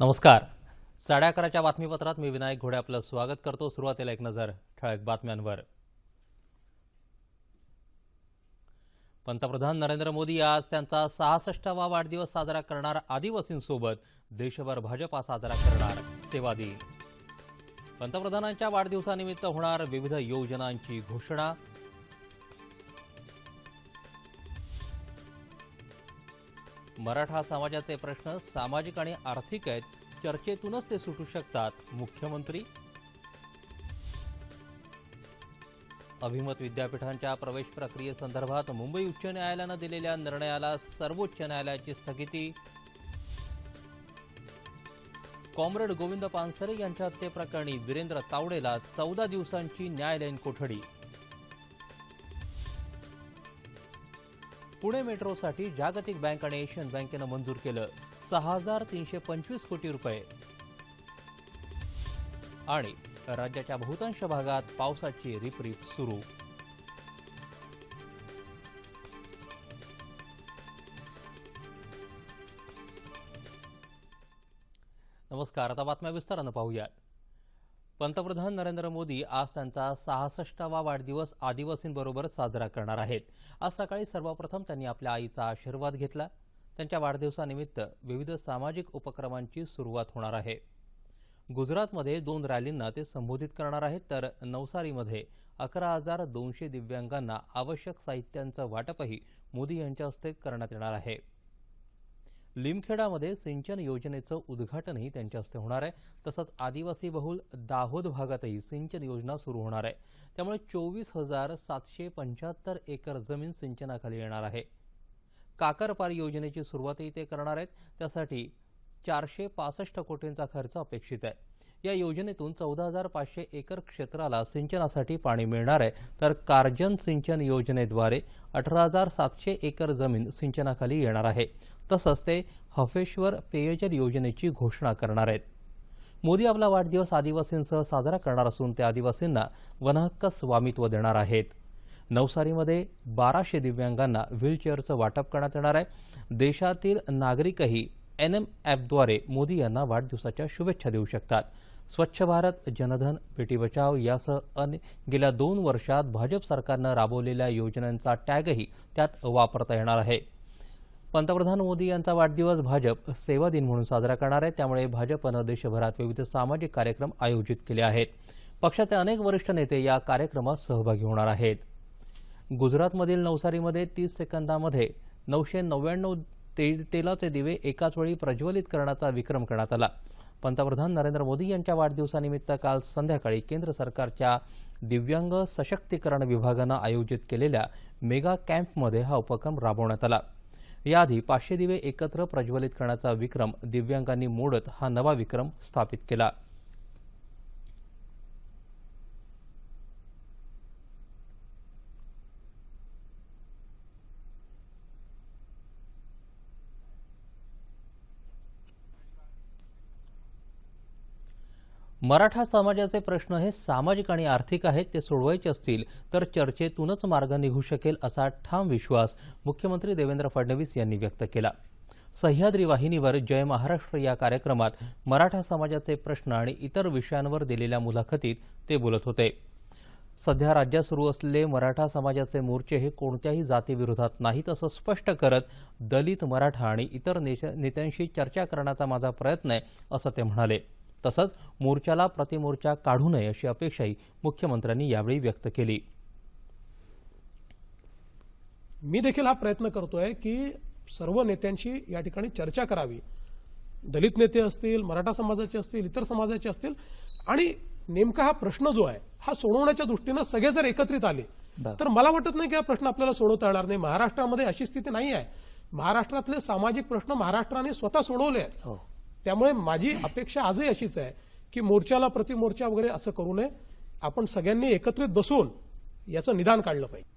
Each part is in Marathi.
नमस्कार. साडे अकराच्या बातमीपत्रात मी विनायक घोडे आपलं स्वागत करतो. सुरुवातीला एक नजर ठळक बातम्यांवर. पंतप्रधान नरेंद्र मोदी आज त्यांचा सहासष्टावा वाढदिवस साजरा करणार आदिवासींसोबत. देशभर भाजपा साजरा करणार सेवादी पंतप्रधानांच्या वाढदिवसानिमित्त होणार विविध योजनांची घोषणा. मराठा समाजाचे प्रश्न सामाजिक आणि आर्थिक आहेत चर्चेतूनच ते सुटू शकतात. मुख्यमंत्री? अभिमत विद्यापीठांच्या प्रवेश प्रक्रियेसंदर्भात मुंबई उच्च न्यायालयानं दिलेल्या निर्णयाला सर्वोच्च न्यायालयाची स्थगिती. कॉम्रेड गोविंद पानसरे यांच्या हत्येप्रकरणी वीरेंद्र तावडेला चौदा दिवसांची न्यायालयीन कोठडी. पुणे मेट्रोसाठी जागतिक बँक आणि एशियन बँकेनं मंजूर केलं सहा हजार तीनशे पंचवीस कोटी रुपये. आणि राज्याच्या बहुतांश भागात पावसाची रिपरिप सुरू. नमस्कार आता बातम्या विस्तारानं पाहूयात. पंतप्रधान नरेंद्र मोदी आज त्यांचा सहासष्टावा वाढदिवस आदिवासींबरोबर साजरा करणार आहेत. आज सकाळी सर्वप्रथम त्यांनी आपल्या आईचा आशीर्वाद घेतला. त्यांच्या वाढदिवसानिमित्त विविध सामाजिक उपक्रमांची सुरुवात होणार आहे. गुजरातमध्ये दोन रॅलींना ते संबोधित करणार आहेत तर नवसारीमध्ये अकरा हजार दोनशे दिव्यांगांना आवश्यक साहित्यांचं वाटपही मोदी यांच्या हस्ते करण्यात येणार आहे. लिमखेडामध्ये सिंचन योजनेचं उद्घाटनही त्यांच्या हस्ते होणार आहे. तसंच आदिवासी बहुल दाहोद भागातही सिंचन योजना सुरू होणार आहे. त्यामुळे चोवीस हजार सातशे पंच्याहत्तर एकर जमीन सिंचनाखाली येणार आहे. काकरपार योजनेची सुरुवातही ते करणार आहेत. त्यासाठी चारशे पासष्ट कोटींचा खर्च अपेक्षित आहे. या योजनेतून चौदा हजार पाचशे एकर क्षेत्राला सिंचनासाठी पाणी मिळणार आहे. तर कार्जन सिंचन योजनेद्वारे अठरा हजार सातशे एकर जमीन सिंचनाखाली येणार आहे. तसंच ते हफेश्वर पेयजल योजनेची घोषणा करणार आहेत. मोदी आपला वाढदिवस आदिवासींसह साजरा करणार असून ते आदिवासींना वनहक्क स्वामित्व देणार आहेत. नवसारीमध्ये बाराशे दिव्यांगांना व्हीलचेअरचं वाटप करण्यात येणार आहे. देशातील नागरिकही एन एम ॲपद्वारे मोदी यांना वाढदिवसाच्या शुभेच्छा देऊ शकतात. स्वच्छ भारत जनधन बेटी बचाव यासह अने गेल्या दोन वर्षात भाजप सरकारनं राबवलेल्या योजनांचा टॅगही त्यात वापरता येणार आहे. पंतप्रधान मोदी यांचा वाढदिवस भाजप सेवा दिन म्हणून साजरा करणार आहे. त्यामुळे भाजपनं देशभरात विविध सामाजिक कार्यक्रम आयोजित केले आहेत. पक्षाचे अनेक वरिष्ठ नेते या कार्यक्रमात सहभागी होणार आहेत. गुजरातमधील नवसारीमध्ये तीस सेकंदामध्ये नऊशे नव्याण्णव ते तेलाचे दिवे एकाच वेळी प्रज्वलित करण्याचा विक्रम करण्यात आला. पंतप्रधान नरेंद्र मोदी यांच्या वाढदिवसानिमित्त काल संध्याकाळी केंद्र सरकारच्या दिव्यांग सशक्तीकरण विभागानं आयोजित केलेल्या मेगा कॅम्पमध्ये हा उपक्रम राबवण्यात आला. याआधी पाचशे दिवे एकत्र प्रज्वलित करण्याचा विक्रम दिव्यांगांनी मोडत हा नवा विक्रम स्थापित केला. मराठा समाजाचे प्रश्न हे सामाजिक आणि आर्थिक आहेत ते सोडवायचे असतील तर चर्चेतूनच मार्ग निघू शकेल असा ठाम विश्वास मुख्यमंत्री देवेंद्र फडणवीस यांनी व्यक्त केला. सह्याद्री वाहिनीवर जय महाराष्ट्र या कार्यक्रमात मराठा समाजाचे प्रश्न आणि इतर विषयांवर दिलेल्या मुलाखतीत ते बोलत होते. सध्या राज्यात सुरू असलेले मराठा समाजाचे मोर्चे हे कोणत्याही जातीविरोधात नाहीत असं स्पष्ट करत दलित मराठा आणि इतर नेत्यांशी चर्चा करण्याचा माझा प्रयत्न आहे असं ते म्हणाले. तसंच मोर्चाला प्रतिमोर्चा काढू नये अशी अपेक्षाही मुख्यमंत्र्यांनी यावेळी व्यक्त केली. मी देखील हा प्रयत्न करतोय की सर्व नेत्यांशी या ठिकाणी चर्चा करावी. दलित नेते असतील मराठा समाजाचे असतील इतर समाजाचे असतील. आणि नेमका हा प्रश्न जो आहे हा सोडवण्याच्या दृष्टीनं सगळे जर एकत्रित आले तर मला वाटत नाही की हा प्रश्न आपल्याला सोडवता येणार नाही. महाराष्ट्रामध्ये अशी स्थिती नाही आहे. महाराष्ट्रातले सामाजिक प्रश्न महाराष्ट्राने स्वतः सोडवले आहेत. त्यामुळे माझी अपेक्षा आजही अशीच आहे की मोर्चाला प्रतिमोर्चा वगैरे असं करू नये. आपण सगळ्यांनी एकत्रित बसून याचं निदान काढलं पाहिजे.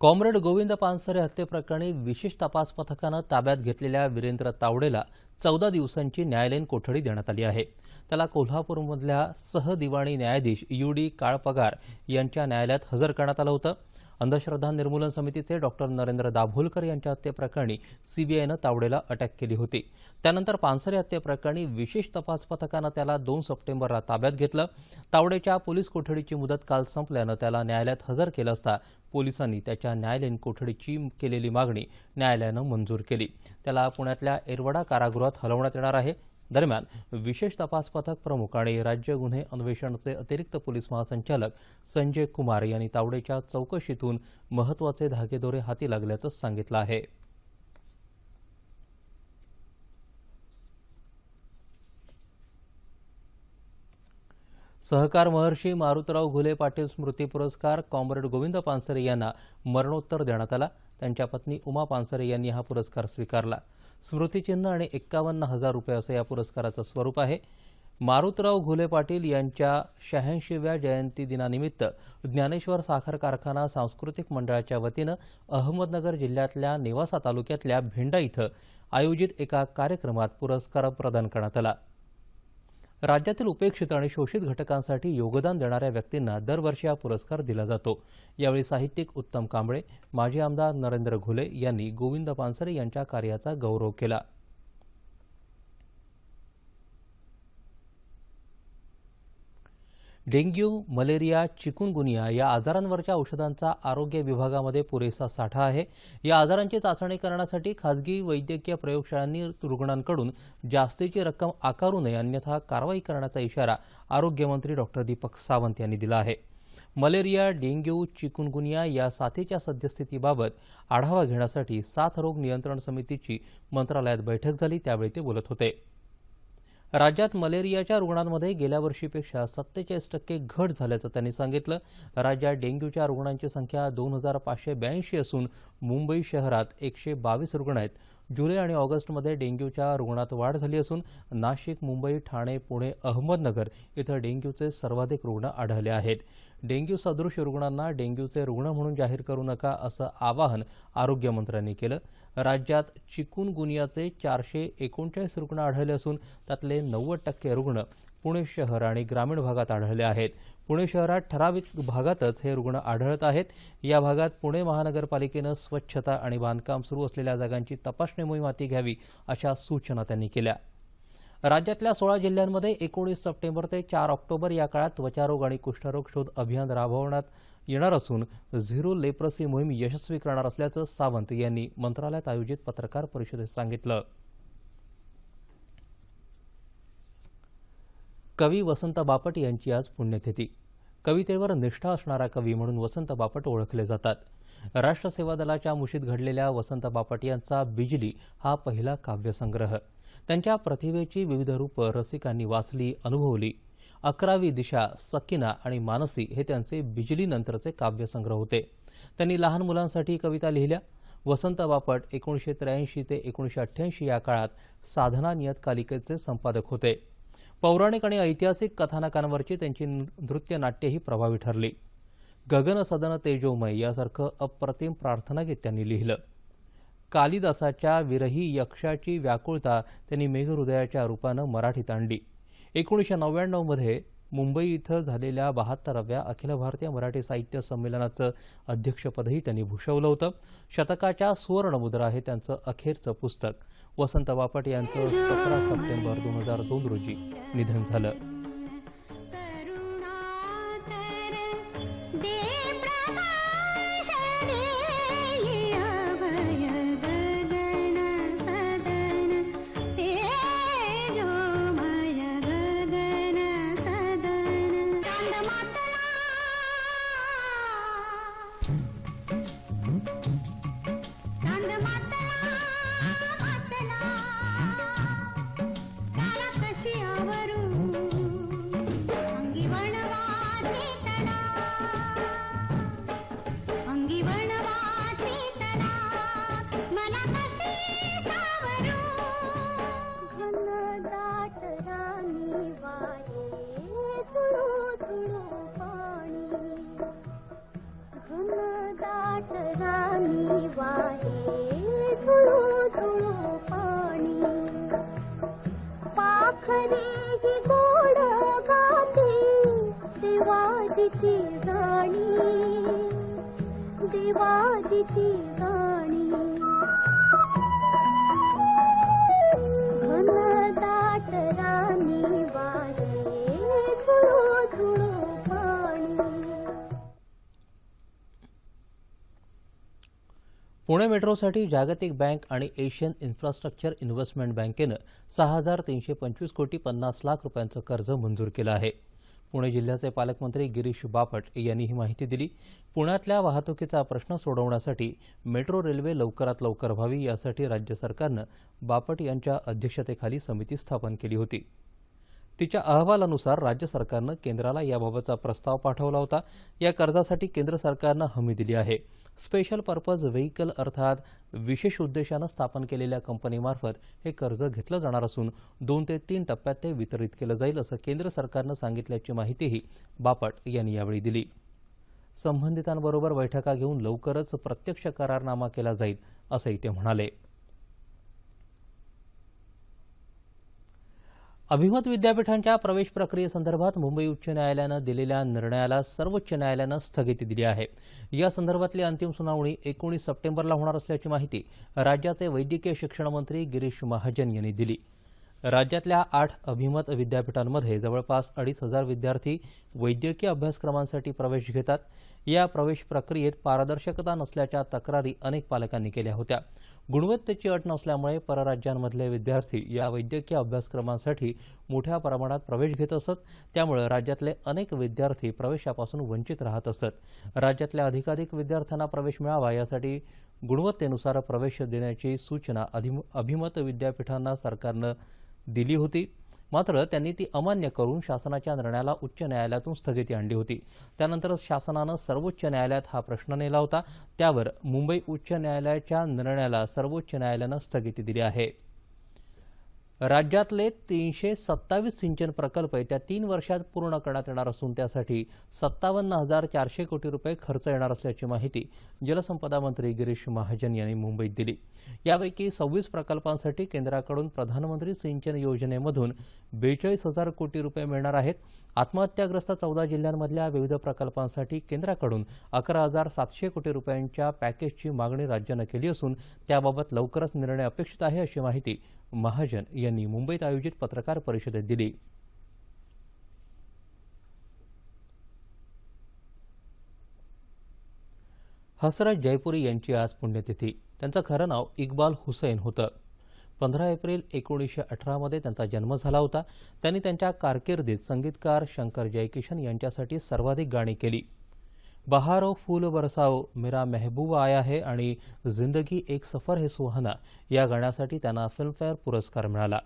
कॉम्रेड गोविंद पानसरे हत्येप्रकरणी विशेष तपास पथकानं ताब्यात घेतलेल्या वीरेंद्र तावडेला चौदा दिवसांची न्यायालयीन कोठडी देण्यात आली आहे. त्याला कोल्हापूरमधल्या सहदिवाणी न्यायाधीश यू डी काळपगार यांच्या न्यायालयात हजर करण्यात आलं होतं. अंधश्रद्धा निर्मूलन समितीचे डॉक्टर नरेंद्र दाभोलकर यांच्या हत्येप्रकरणी सीबीआयनं तावडेला अटक केली होती. त्यानंतर पानसरे हत्येप्रकरणी विशेष तपास पथकानं त्याला दोन सप्टेंबरला ताब्यात घेतलं. तावडेच्या पोलीस कोठडीची मुदत काल संपल्यानं त्याला न्यायालयात हजर केलं असता पोलिसांनी त्याच्या न्यायालयीन कोठडीची केलेली मागणी न्यायालयानं मंजूर केली. त्याला पुण्यातल्या एरवडा कारागृहात हलवण्यात येणार आहे. दरम्यान विशेष तपास पथक प्रमुख आणि राज्य गुन्हे अन्वेषणचे अतिरिक्त पोलीस महासंचालक संजय कुमार यांनी तावडेच्या चौकशीतून महत्त्वाचे धागेदोरे हाती लागल्याचं सांगितलं आहे. सहकार महर्षी मारुतराव घुले पाटील स्मृती पुरस्कार कॉम्रेड गोविंद पानसरे यांना मरणोत्तर देण्यात आला. त्यांच्या पत्नी उमा पानसरे यांनी हा पुरस्कार स्वीकारला. स्मृतिचिन्ह आणि एक्कावन्न हजार रुपये असं या पुरस्काराचं स्वरूप आहे. मारुतराव घुले पाटील यांच्या शहाऐंशीव्या जयंती दिनानिमित्त ज्ञानेश्वर साखर कारखाना सांस्कृतिक मंडळाच्या वतीनं अहमदनगर जिल्ह्यातल्या नेवासा तालुक्यातल्या भेंडा इथं आयोजित एका कार्यक्रमात पुरस्कार प्रदान करण्यात आला. राज्यातील उपेक्षित आणि शोषित घटकांसाठी योगदान देणाऱ्या व्यक्तींना दरवर्षी हा पुरस्कार दिला जातो. यावेळी साहित्यिक उत्तम कांबळे माजी आमदार नरेंद्र घुले यांनी गोविंद पानसरे यांच्या कार्याचा गौरव केला. डेंग्यू मलेरिया चिकुनगुनिया या आजारांवरच्या औषधांचा आरोग्य विभागामध्ये पुरेसा साठा आहे. या आजारांची चाचणी करण्यासाठी खासगी वैद्यकीय प्रयोगशाळांनी रुग्णांकडून जास्तीची रक्कम आकारू नये अन्यथा कारवाई करण्याचा इशारा आरोग्यमंत्री डॉक्टर दीपक सावंत यांनी दिला आहे. मलेरिया डेंग्यू चिकुनगुनिया या साथीच्या सद्यस्थितीबाबत आढावा घेण्यासाठी साथ रोग नियंत्रण समितीची मंत्रालयात बैठक झाली त्यावेळी ते बोलत होते. राज्यात मलेरियाच्या रुग्णांमध्ये गेल्या वर्षीपेक्षा सत्तेचाळीस टक्के घट झाल्याचं त्यांनी सांगितलं. राज्यात डेंग्यूच्या रुग्णांची संख्या दोन हजार पाचशे ब्याऐंशी असून मुंबई शहरात एकशे बावीस रुग्ण आहेत. जुलै आणि ऑगस्टमध्ये डेंग्यूच्या रुग्णात वाढ झाली असून नाशिक मुंबई ठाणे पुणे अहमदनगर इथं डेंग्यूचे सर्वाधिक रुग्ण आढळले आहेत. डेंग्यू सदृश रुग्णांना डेंग्यूचे रुग्ण म्हणून जाहीर करू नका असं आवाहन आरोग्यमंत्र्यांनी केलं. राज्यात चिकुनगुनियाचे चारशे एकोणचाळीस रुग्ण आढळले असून त्यातले नव्वद टक्के रुग्ण पुणे शहर आणि ग्रामीण भागात आढळले आहेत. पुणे शहरात ठराविक भागातच हे रुग्ण आढळत आहेत. या भागात पुणे महानगरपालिकेनं स्वच्छता आणि बांधकाम सुरू असलेल्या जागांची तपासणी मोहीम हाती घ्यावी अशा सूचना त्यांनी केल्या. राज्यातल्या सोळा जिल्ह्यांमध्ये एकोणीस सप्टेंबर ते चार ऑक्टोबर या काळात त्वचारोग आणि कुष्ठरोग शोध अभियान राबवण्यात येणार असून झिरो लेप्रसी मोहीम यशस्वी करणार असल्याचं सावंत यांनी मंत्रालयात आयोजित पत्रकार परिषदेत सांगितलं. कवी वसंत बापट यांची आज पुण्यतिथी. कवितेवर निष्ठा असणारा कवी म्हणून वसंत बापट ओळखले जातात. राष्ट्रसेवा दलाच्या मुशीत घडलेल्या वसंत बापट यांचा बिजली हा पहिला काव्यसंग्रह. त्यांच्या प्रतिभेची विविध रूपं रसिकांनी वाचली अनुभवली. अकरावी दिशा सकिना आणि मानसी हे त्यांचे बिजलीनंतरचे काव्यसंग्रह होते. त्यांनी लहान मुलांसाठी कविता लिहिल्या. वसंत बापट एकोणीसशे त्र्याऐंशी ते एकोणीसशे अठ्ठ्याऐंशी या काळात साधना नियतकालिकेचे संपादक होते. पौराणिक आणि ऐतिहासिक कथानकांवरची त्यांची नृत्य नाट्यही प्रभावी ठरली. गगन सदन तेजोमय यासारखं अप्रतिम प्रार्थनागीत त्यांनी लिहिलं. कालिदासाच्या विरही यक्षाची व्याकुळता त्यांनी मेघहृदयाच्या रूपानं मराठीत आणली. एकोणीसशे नव्याण्णवमध्ये मुंबई इथं झालेल्या बहात्तराव्या अखिल भारतीय मराठी साहित्य संमेलनाचं अध्यक्षपदही त्यांनी भूषवलं होतं. शतकाच्या सुवर्णमुद्रा हे त्यांचं अखेरचं पुस्तक. वसंत बापट यांचं सतरा सप्टेंबर दोन हजार दोन रोजी निधन झालं. बाजीची गाणी. घनदाट रानी वाहे पाणी. पुणे मेट्रोसाठी जागतिक बँक आणि एशियन इन्फ्रास्ट्रक्चर इन्व्हेस्टमेंट बँकेनं सहा हजार तीनशे पंचवीस कोटी पन्नास लाख रुपयांचं कर्ज मंजूर केलं आहे. पुणे जिल्ह्याचे पालकमंत्री गिरीश बापट यांनी ही माहिती दिली. पुण्यातल्या वाहतुकीचा प्रश्न सोडवण्यासाठी मेट्रो रेल्वे लवकरात लवकर व्हावी यासाठी राज्य सरकारनं बापट यांच्या अध्यक्षतेखाली समिती स्थापन केली होती. तिच्या अहवालानुसार राज्य सरकारनं केंद्राला याबाबतचा प्रस्ताव पाठवला होता. या कर्जासाठी केंद्र सरकारनं हमी दिली आहे. स्पेशल पर्पज व्हेकल अर्थात विशेष उद्देशानं स्थापन केलेल्या कंपनीमार्फत हे कर्ज घेतलं जाणार असून दोन ते तीन टप्प्यात ते वितरित केलं जाईल असं केंद्र सरकारनं सांगितल्याची माहितीही बापट यांनी यावेळी दिली. संबंधितांबरोबर बैठका घेऊन लवकरच प्रत्यक्ष करारनामा केला जाईल असंही ते म्हणाले. अभिमत विद्यापीठांच्या प्रवेश प्रक्रियेसंदर्भात मुंबई उच्च न्यायालयानं दिलेल्या निर्णयाला सर्वोच्च न्यायालयानं स्थगिती दिली आहे. या संदर्भातली अंतिम सुनावणी एकोणीस सप्टेंबरला होणार असल्याची माहिती राज्याचे वैद्यकीय शिक्षण मंत्री गिरीश महाजन यांनी दिली. राज्यातल्या आठ अभिमत विद्यापीठांमध्ये जवळपास अडीच हजार विद्यार्थी वैद्यकीय अभ्यासक्रमांसाठी प्रवेश घेतात. या प्रवेश प्रक्रियेत पारदर्शकता नसल्याच्या तक्रारी अनेक पालकांनी केल्या होत्या. गुणवत्तेची अट नसल्यामुळे परराज्यांमधले विद्यार्थी या वैद्यकीय अभ्यासक्रमांसाठी मोठ्या प्रमाणात प्रवेश घेत असत. त्यामुळे राज्यातले अनेक विद्यार्थी प्रवेशापासून वंचित राहत असत. राज्यातल्या अधिकाधिक विद्यार्थ्यांना प्रवेश मिळावा यासाठी गुणवत्तेनुसार प्रवेश देण्याची सूचना अधिम- अभिमत विद्यापीठांना सरकारनं दिली होती. मात्र त्यांनी ती अमान्य करून शासनाच्या निर्णयाला उच्च न्यायालयातून स्थगिती आणली होती. त्यानंतर शासनानं सर्वोच्च न्यायालयात हा प्रश्न नेला होता. त्यावर मुंबई उच्च न्यायालयाच्या निर्णयाला सर्वोच्च न्यायालयानं स्थगिती दिली आहे. राज्यातले तीनशे सत्तावीस सिंचन प्रकल्प येत्या तीन वर्षात पूर्ण करण्यात येणार असून त्यासाठी सत्तावन्न हजार चारशे कोटी रुपये खर्च येणार असल्याची माहिती जलसंपदा मंत्री गिरीश महाजन यांनी मुंबईत दिली. यापैकी सव्वीस प्रकल्पांसाठी केंद्राकडून प्रधानमंत्री सिंचन योजनेमधून बेचाळीस हजार कोटी रुपये मिळणार आहेत. आत्महत्याग्रस्त चौदा जिल्ह्यांमधल्या विविध प्रकल्पांसाठी केंद्राकडून अकरा हजार सातशे कोटी रुपयांच्या पॅकेजची मागणी राज्यानं केली असून त्याबाबत लवकरच निर्णय अपेक्षित आहे अशी माहिती महाजन यांनी मुंबईत आयोजित पत्रकार परिषदेत दिली. हसरत जयपुरी यांची आज पुण्यतिथी. त्यांचं खरं नाव इक्बाल हुसैन होतं. पंधरा एप्रिल एकोणीसशे अठरामध्ये त्यांचा जन्म झाला होता. त्यांनी त्यांच्या कारकिर्दीत संगीतकार शंकर जयकिशन यांच्यासाठी सर्वाधिक गाणी केली. बहारो फूल बरसाओ मेरा मेहबूब आया है आणि जिंदगी एक सफर है सुहाना या गाण्यासाठी त्यांना फिल्मफेअर पुरस्कार मिळाला.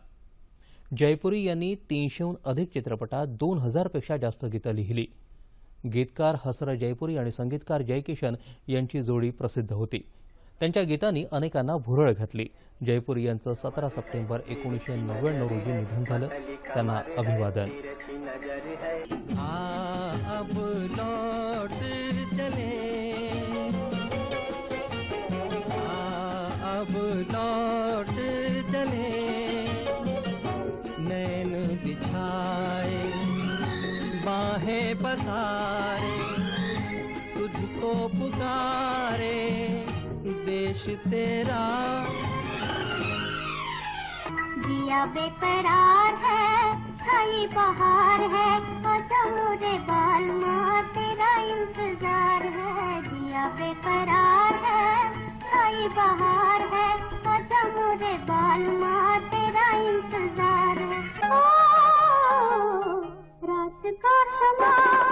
जयपुरी यांनी तीनशेहून अधिक चित्रपटात दोन हजारपेक्षा जास्त गीतं लिहिली. गीतकार हसर जयपुरी आणि संगीतकार जयकिशन यांची जोडी प्रसिद्ध होती. त्यांच्या गीतांनी अनेकांना भुरळ घातली. जयपुरी यांचं सतरा सप्टेंबर एकोणीसशे नव्याण्णव रोजी निधन झालं. त्यांना अभिवादन. बाहें पसारे, तुझको पुकारे, देश तेरा। दिया बेकरार है, छाई बहार है आजा मोरे बाल माँ, तेरा इंतज़ार है। दिया बेकरार है, छाई बहार है आजा मोरे बाल माँ, तेरा इंतज़ार 拉萨拉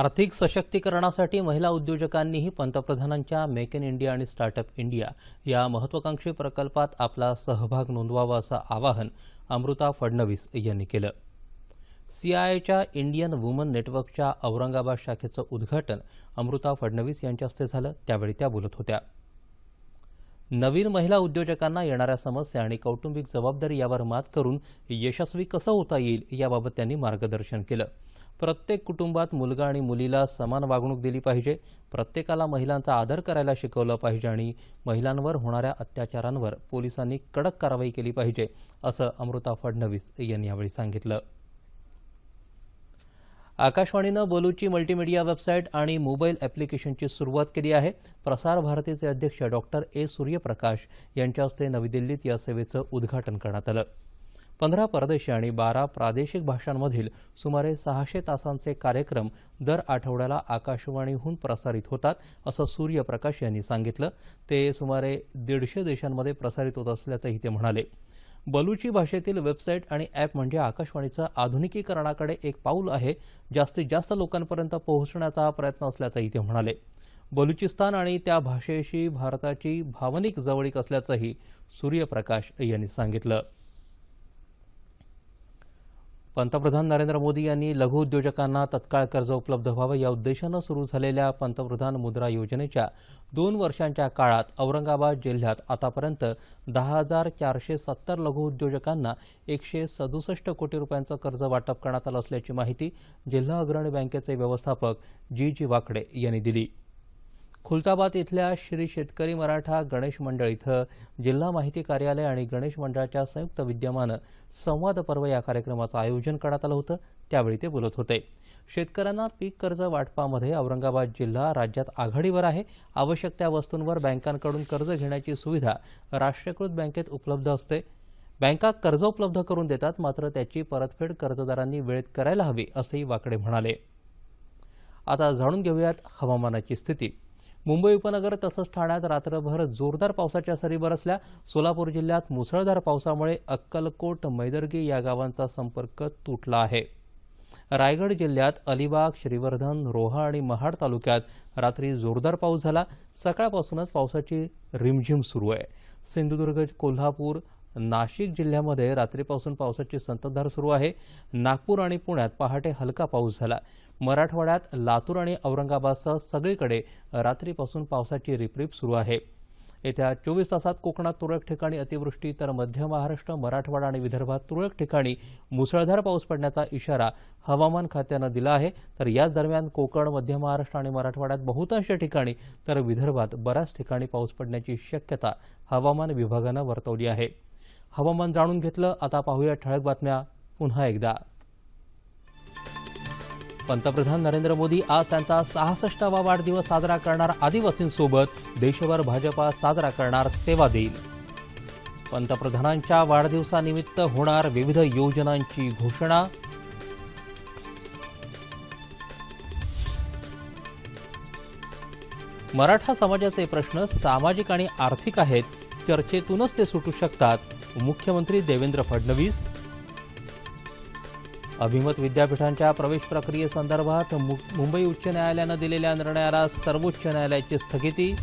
आर्थिक सशक्तीकरणासाठी महिला उद्योजकांनीही पंतप्रधानांच्या मेक इन इंडिया आणि स्टार्टअप इंडिया या महत्वाकांक्षी प्रकल्पात आपला सहभाग नोंदवावा असं आवाहन अमृता फडणवीस यांनी केलं. सीआयच्या इंडियन वुमन नेटवर्कच्या औरंगाबाद शाखेचं उद्घाटन अमृता फडणवीस यांच्या हस्ते झालं. त्यावेळी त्या बोलत होत्या. नवीन महिला उद्योजकांना येणाऱ्या समस्या आणि कौटुंबिक जबाबदारी यावर मात करून यशस्वी कसं होता येईल याबाबत त्यांनी मार्गदर्शन केलं. प्रत्येक कुटुंबात मुलगा आणि मुलीला समान वागणूक दिली पाहिजे. प्रत्येकाला महिलांचा आदर करायला शिकवलं पाहिजे आणि महिलांवर होणाऱ्या अत्याचारांवर पोलिसांनी कडक कारवाई केली पाहिजे असं अमृता फडणवीस यांनी यावेळी सांगितलं. आकाशवाणीनं बोलूची मल्टीमीडिया वेबसाईट आणि मोबाईल ॲप्लिकेशनची सुरुवात केली आहे. प्रसार भारतीचे अध्यक्ष डॉक्टर ए सूर्यप्रकाश यांच्या हस्ते नवी दिल्लीत या सेवेचं उद्घाटन करण्यात आलं. पंधरा परदेशी आणि बारा प्रादेशिक भाषांमधील सुमारे सहाशे तासांचे कार्यक्रम दर आठवड्याला आकाशवाणीहून प्रसारित होतात असं सूर्यप्रकाश यांनी सांगितलं. ते सुमारे दीडशे देशांमध्ये प्रसारित होत असल्याचंही ते म्हणाले. बलुची भाषेतील वेबसाईट आणि ॲप म्हणजे आकाशवाणीचं आधुनिकीकरणाकडे एक पाऊल आहे जास्तीत जास्त लोकांपर्यंत पोहोचण्याचा हा प्रयत्न असल्याचंही ते म्हणाले. बलुचिस्तान आणि त्या भाषेशी भारताची भावनिक जवळीक असल्याचंही सूर्यप्रकाश यांनी सांगितलं. पंतप्रधान नरेंद्र मोदी यांनी लघु उद्योजकांना तत्काळ कर्ज उपलब्ध व्हावं या उद्देशानं सुरू झालेल्या पंतप्रधान मुद्रा योजनेच्या दोन वर्षांच्या काळात औरंगाबाद जिल्ह्यात आतापर्यंत दहा हजार चारशे सत्तर लघु उद्योजकांना एकशे सदुसष्ट कोटी रुपयांचं कर्ज वाटप करण्यात आलं असल्याची माहिती जिल्हा अग्रणी बँकेचे व्यवस्थापक जी जी वाकडे यांनी दिली. खुलताबाद इथल्या श्री शेतकरी मराठा गणेश मंडळ इथं जिल्हा माहिती कार्यालय आणि गणेश मंडळाच्या संयुक्त विद्यमानं संवाद पर्व या कार्यक्रमाचं आयोजन करण्यात आलं होतं. त्यावेळी ते बोलत होते. शेतकऱ्यांना पीक कर्ज वाटपामध्ये औरंगाबाद जिल्हा राज्यात आघाडीवर आहे. आवश्यक त्या वस्तूंवर बँकांकडून कर्ज घेण्याची सुविधा राष्ट्रीयकृत बँकेत उपलब्ध असते. बँका कर्ज उपलब्ध करून देतात मात्र त्याची परतफेड कर्जदारांनी वेळेत करायला हवी असंही वाकडे म्हणाले. आता जाणून घेऊयात हवामानाची स्थिती. मुंबई उपनगर तसंच ठाण्यात रात्रभर जोरदार पावसाच्या सरी बरसल्या. सोलापूर जिल्ह्यात मुसळधार पावसामुळे अक्कलकोट मैदर्गी या गावांचा संपर्क तुटला आहे. रायगड जिल्ह्यात अलिबाग श्रीवर्धन रोहा आणि महाड तालुक्यात रात्री जोरदार पाऊस झाला. सकाळपासूनच पावसाची रिमझिम सुरू आहे. सिंधुदुर्ग कोल्हापूर नाशिक जिल्ह्यामध्ये रात्रीपासून पावसाची संततधार सुरू आहे. नागपूर आणि पुण्यात पहाटे हलका पाऊस झाला. मराठवाड्यात लातूर आणि औरंगाबादसह सगळीकडे रात्रीपासून पावसाची रिपरिप सुरू आहे. येत्या चोवीस तासात कोकणात तुरळक ठिकाणी अतिवृष्टी तर मध्य महाराष्ट्र मराठवाडा आणि विदर्भात तुरळक ठिकाणी मुसळधार पाऊस पडण्याचा इशारा हवामान खात्यानं दिला आहे. तर याच दरम्यान कोकण मध्य महाराष्ट्र आणि मराठवाड्यात बहुतांश ठिकाणी तर विदर्भात बऱ्याच ठिकाणी पाऊस पडण्याची शक्यता हवामान विभागानं वर्तवली आहे. हवामान जाणून घेतलं आता पाहूया ठळक बातम्या पुन्हा एकदा. पंतप्रधान नरेंद्र मोदी आज त्यांचा सहासष्टावा वाढदिवस साजरा करणार आदिवासींसोबत देशभर भाजपा साजरा करणार सेवा देईल. पंतप्रधानांच्या वाढदिवसानिमित्त होणार विविध योजनांची घोषणा. मराठा समाजाचे प्रश्न सामाजिक आणि आर्थिक आहेत चर्चेतूनच ते सुटू शकतात. मुख्यमंत्री देवेंद्र फडणवीस अभिमत विद्यापीठांच्या प्रवेश प्रक्रियेसंदर्भात मु- मुंबई उच्च न्यायालयानं दिलेल्या निर्णयाला सर्वोच्च न्यायालयाची स्थगिती.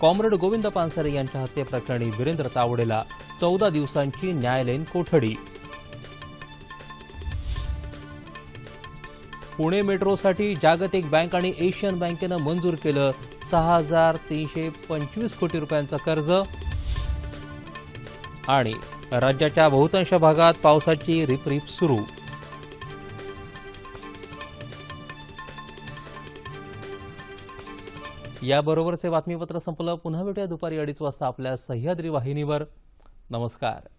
कॉम्रेड गोविंद पानसरे यांच्या हत्येप्रकरणी वीरेंद्र तावडेला चौदा दिवसांची न्यायालयीन कोठडी. पुणे मेट्रोसाठी जागतिक बँक आणि एशियन बँकेनं मंजूर केलं सहा हजार तीनशे पंचवीस कोटी रुपयांचं कर्ज. आणि राज्याच्या बहुतांश भागात पावसाची रिपरिप सुरू. याबरोबरचे बातमीपत्र संपलं. पुन्हा भेटूया दुपारी अडीच वाजता आपल्या सह्याद्री वाहिनीवर. नमस्कार.